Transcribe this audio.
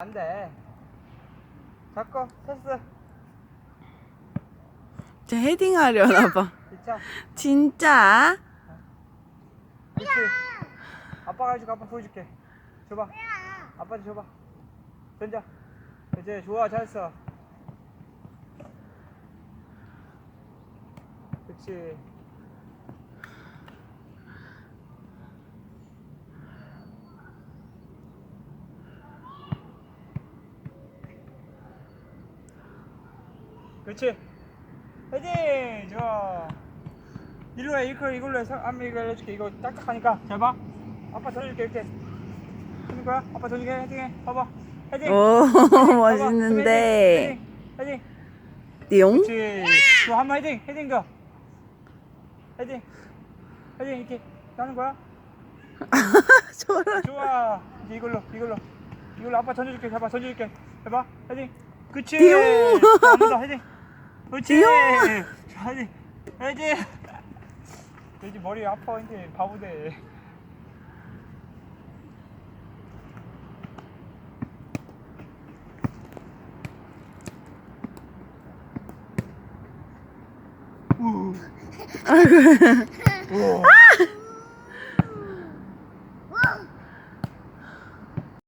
안 돼. 잡고 패스. 저 헤딩하려나 봐. 진짜? 그렇지. 아빠가 해줄게. 아빠 보여줄게. 줘봐. 아빠한테 줘봐. 던져. 이제 좋아. 잘했어. 그렇지. 그렇지. 헤딩! 좋아. 이리로 해, 이걸로, 이걸로 해. 상- 안미 이거 해줄게. 이거 딱딱하니까. 잘 봐. 아빠 던져줄게, 이렇게. 하는 거야? 아빠 던지게 헤딩해. 봐봐. 헤딩. 오. 멋있는데. 헤딩. 헤딩. 띠용? 그렇지. 또 한번 헤딩. 헤딩 더. 헤딩. 헤딩 이렇게 하는 거야? 좋아. 좋아. 이제 이걸로, 이걸로. 이걸로 아빠 던져줄게. 잡아, 던져줄게. 해봐. 헤딩. 그치. 띠용. 한번 더 헤딩. 그렇지. 귀여워. 아니, 그렇지. 돼지 머리 아파 이제 바보돼. 아이고. 우와.